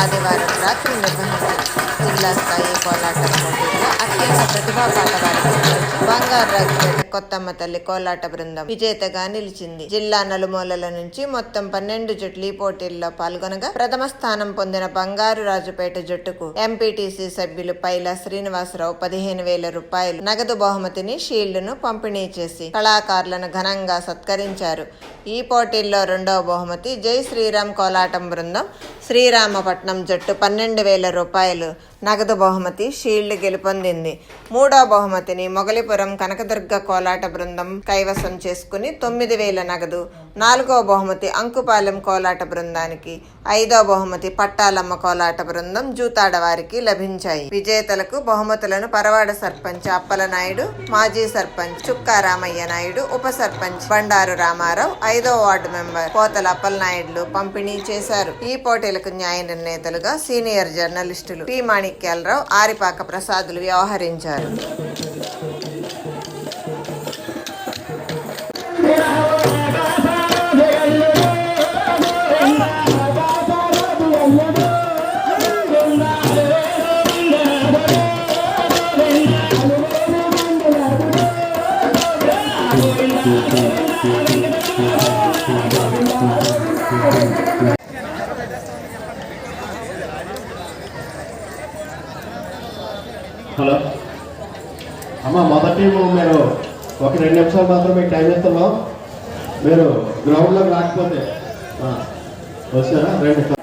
આ દેવા રાખીને జిల్లా స్థాయి కోలాటం అత్యంత ప్రతిభా బంగారు రాజు కొత్తమ్మ తల్లి కోలాట బృందం విజేతగా నిలిచింది జిల్లా నలుమూలల నుంచి మొత్తం పన్నెండు జట్లు ఈ పోటీల్లో పాల్గొనగా ప్రథమ స్థానం పొందిన బంగారు రాజుపేట జట్టుకు ఎంపీటీసీ సభ్యులు పైల శ్రీనివాసరావు పదిహేను వేల రూపాయలు నగదు బహుమతిని షీల్డ్ను పంపిణీ చేసి కళాకారులను ఘనంగా సత్కరించారు. ఈ పోటీల్లో రెండవ బహుమతి జై శ్రీరామ్ కోలాటం బృందం. శ్రీరామపట్నం జట్టు పన్నెండు వేల రూపాయలు నగదు బహుమతి షీల్డ్ గెలుపొందింది. మూడో బహుమతిని మొగలిపురం కనకదుర్గ కోలాట బృందం కైవసం చేసుకుని తొమ్మిది వేల నగదు నాలుగో బహుమతి అంకుపాలెం కోలాట బృందానికి ఐదో బహుమతి పట్టాలమ్మ కోలాట బృందం జూతాడ వారికి లభించాయి. విజేతలకు బహుమతులను పరవాడ సర్పంచ్ అప్పల నాయుడు మాజీ సర్పంచ్ చుక్కా రామయ్య నాయుడు ఉప సర్పంచ్ బండారు రామారావు ఐదో వార్డు మెంబర్ పోతల అప్పలనాయుడులు పంపిణీ చేశారు. ఈ పోటీలకు న్యాయ నిర్ణేతలుగా సీనియర్ జర్నలిస్టులు పి మాణిక్యాలరావు ఆరిపాక ప్రసాదులు వ్యవహరించారు. హలో. అమ్మ మొదటి మీరు ఒక రెండు నిమిషాలు మాత్రం మీకు టైం ఇస్తున్నాం. మీరు గ్రౌండ్లోకి రాకపోతే వచ్చారా? వస్తారా రెండు.